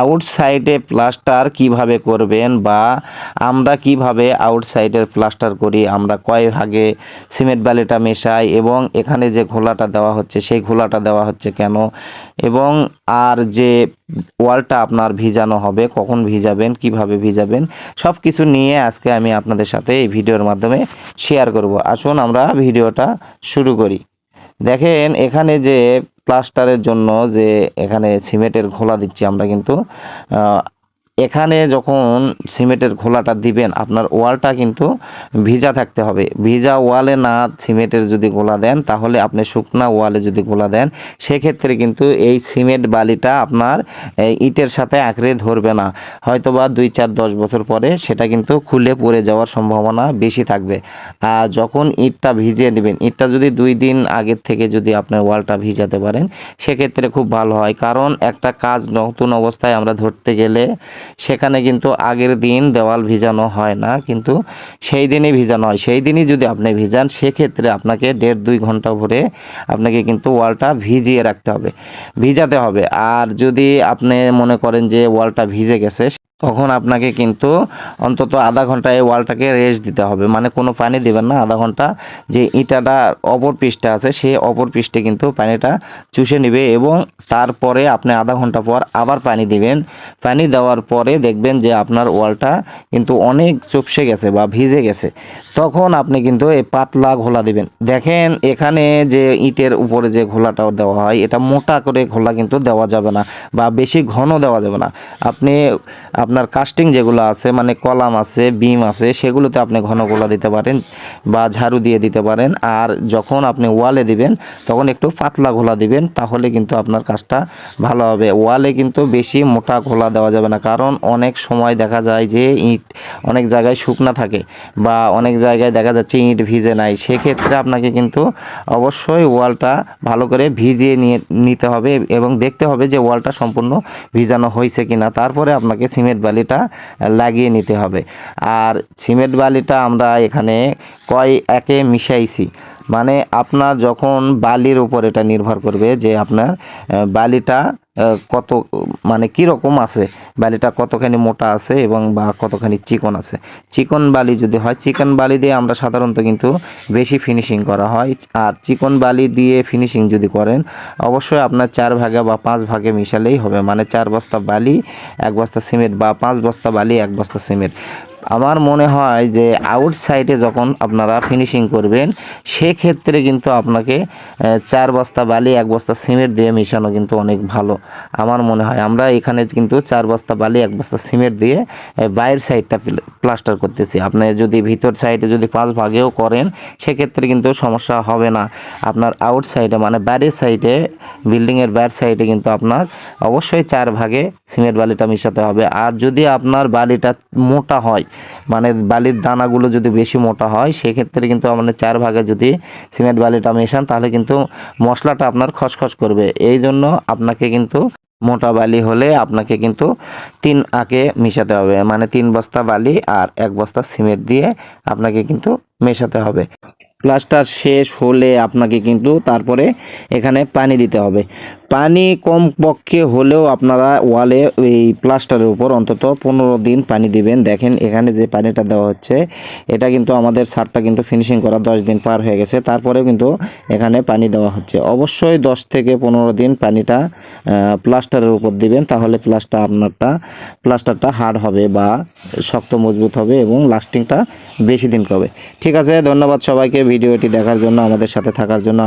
আউটসাইডে plaster কীভাবে করবেন বা আমরা কীভাবে আউটসাইডের প্লাস্টার করি, আমরা কয় ভাগে সিমেন্ট বালিটা মেশাই এবং এখানে যে ঘোলাটা দেওয়া হচ্ছে, সেই ঘোলাটা দেওয়া হচ্ছে কেন? এবং আর যে ওয়ালটা আপনার ভিজানো হবে, কখন ভিজাবেন, কীভাবে ভিজাবেন সব কিছু নিয়ে আজকে আমি আপনাদের সাথে এই ভিডিওর মাধ্যমে শেয়ার করব। আসুন আমরা ভিডিওটা শুরু করি। দেখেন এখানে যে প্লাস্টারের জন্য যে এখানে সিমেন্টের ঘোলা দিচ্ছি আমরা কিন্তু এখানে যখন সিমেন্টের ঘোলাটা দিবেন, আপনার ওয়ালটা কিন্তু ভিজা থাকতে হবে। ভিজা ওয়ালে না সিমেন্টের যদি গোলা দেন, তাহলে আপনি শুকনা ওয়ালে যদি গোলা দেন, সেক্ষেত্রে কিন্তু এই সিমেন্ট বালিটা আপনার ইটের সাথে আঁকড়ে ধরবে না। হয়তোবা দুই চার দশ বছর পরে সেটা কিন্তু খুলে পড়ে যাওয়ার সম্ভাবনা বেশি থাকবে। আর যখন ইটটা ভিজিয়ে নেবেন, ইটটা যদি দুই দিন আগের থেকে যদি আপনার ওয়ালটা ভিজাতে পারেন, সেক্ষেত্রে খুব ভালো হয়। কারণ একটা কাজ নতুন অবস্থায় আমরা ধরতে গেলে সেখানে কিন্তু আগের দিন দেওয়াল ভিজানো হয় না, কিন্তু সেই দিনই ভিজানো হয়। সেই দিনই যদি আপনি ভিজান, সেক্ষেত্রে আপনাকে দেড় দুই ঘণ্টা ভরে আপনাকে কিন্তু ওয়ালটা ভিজিয়ে রাখতে হবে। ভিজাতে হবে। আর যদি আপনি মনে করেন যে ওয়ালটা ভিজে গেছে তখন আপনাকে কিন্তু অন্তত আধা ঘণ্টা এই ওয়ালটাকে রেস্ট দিতে হবে। মানে কোনো পানি দেবেন না, আধা ঘণ্টা যে ইটাটা অপর পৃষ্ঠে আছে সেই অপর পৃষ্ঠে কিন্তু পানিটা চুষে নেবে এবং তারপরে আপনি আধা ঘণ্টা পর আবার পানি দিবেন। পানি দেওয়ার পরে দেখবেন যে আপনার ওয়ালটা কিন্তু অনেক চুপসে গেছে বা ভিজে গেছে। তখন আপনি কিন্তু এই পাতলা ঘোলা দিবেন। দেখেন এখানে যে ইটের উপরে যে ঘোলাটা দেওয়া হয়, এটা মোটা করে ঘোলা কিন্তু দেওয়া যাবে না বা বেশি ঘন দেওয়া যাবে না। আপনি আপনার কাস্টিং যেগুলো আছে মানে কলাম আছে বিম আছে, সেগুলোতে আপনি ঘন গোলা দিতে পারেন বা ঝাড়ু দিয়ে দিতে পারেন। আর যখন আপনি ওয়ালে দিবেন, তখন একটু পাতলা ঘোলা দিবেন, তাহলে কিন্তু আপনার কাজটা ভালো হবে। ওয়ালে কিন্তু বেশি মোটা ঘোলা দেওয়া যাবে না, কারণ অনেক সময় দেখা যায় যে ইট অনেক জায়গায় শুকনা থাকে বা অনেক জায়গায় দেখা যাচ্ছে ইট ভিজে নাই। সেক্ষেত্রে আপনাকে কিন্তু অবশ্যই ওয়ালটা ভালো করে ভিজিয়ে নিয়ে নিতে হবে এবং দেখতে হবে যে ওয়ালটা সম্পূর্ণ ভিজানো হয়েছে কিনা। তারপরে আপনাকে সিমেন্ট বালিটা লাগিয়ে নিতে হবে। আর সিমেন্ট বালিটা আমরা এখানে কয় একে মিশাইছি। মানে আপনার যখন বালির উপর এটা নির্ভর করবে যে আপনার বালিটা কত মানে কি রকম আছে? বালিটা কতখানি মোটা আছে এবং বা কতখানি চিকন আছে? চিকন বালি যদি হয়, চিকন বালি দিয়ে আমরা সাধারণত কিন্তু বেশি ফিনিশিং করা হয়। আর চিকন বালি দিয়ে ফিনিশিং যদি করেন, অবশ্যই আপনার চার ভাগে বা পাঁচ ভাগে মিশালেই হবে। মানে চার বস্তা বালি, এক বস্তা সিমেন্ট বা পাঁচ বস্তা বালি, এক বস্তা সিমেন্ট। আমার মনে হয় যে আউটসাইডে যখন আপনারা ফিনিশিং করবেন, সেক্ষেত্রে কিন্তু আপনাকে চার বস্তা বালি, এক বস্তা সিমেন্ট দিয়ে মেশানো কিন্তু অনেক ভালো। আমার মনে হয় আমরা এখানে কিন্তু চার বস্তা বালি, এক বস্তা সিমেন্ট দিয়ে বাইরের সাইডটা প্লাস্টার করতেছি। আপনি যদি ভিতর সাইডে যদি পাঁচ ভাগেও করেন, সেক্ষেত্রে কিন্তু সমস্যা হবে না। আপনার আউট সাইডে মানে বাইরের সাইডে বিল্ডিংয়ের বাইরের সাইডে কিন্তু আপনার অবশ্যই চার ভাগে সিমেন্ট বালিটা মিশাতে হবে। আর যদি আপনার বালিটা মোটা হয় মানে বালির দানাগুলো যদি বেশি মোটা হয়, সেক্ষেত্রে কিন্তু আমাদের চার ভাগে যদি সিমেন্ট বালিটা মেশান, তাহলে কিন্তু মশলাটা আপনার খসখস করবে। এই জন্য আপনাকে কিন্তু মোটা বালি হলে আপনাকে কিন্তু তিন আঁকে মিশাতে হবে। মানে তিন বস্তা বালি আর এক বস্তা সিমেন্ট দিয়ে আপনাকে কিন্তু মেশাতে হবে। প্লাস্টার শেষ হলে আপনাকে কিন্তু তারপরে এখানে পানি দিতে হবে। পানি কম পক্ষে হলেও আপনারা ওয়ালে এই প্লাস্টারের উপর অন্তত পনেরো দিন পানি দিবেন। দেখেন এখানে যে পানিটা দেওয়া হচ্ছে, এটা কিন্তু আমাদের সারটা কিন্তু ফিনিশিং করা দশ দিন পার হয়ে গেছে। তারপরেও কিন্তু এখানে পানি দেওয়া হচ্ছে। অবশ্যই দশ থেকে পনেরো দিন পানিটা প্লাস্টারের উপর দিবেন, তাহলে প্লাস্টার আপনারটা, প্লাস্টারটা হার্ড হবে বা শক্ত মজবুত হবে এবং লাস্টিংটা বেশি দিন করবে ঠিক আছে, ধন্যবাদ সবাইকে। ভিডিওটি দেখার জন্য, আমাদের সাথে থাকার জন্য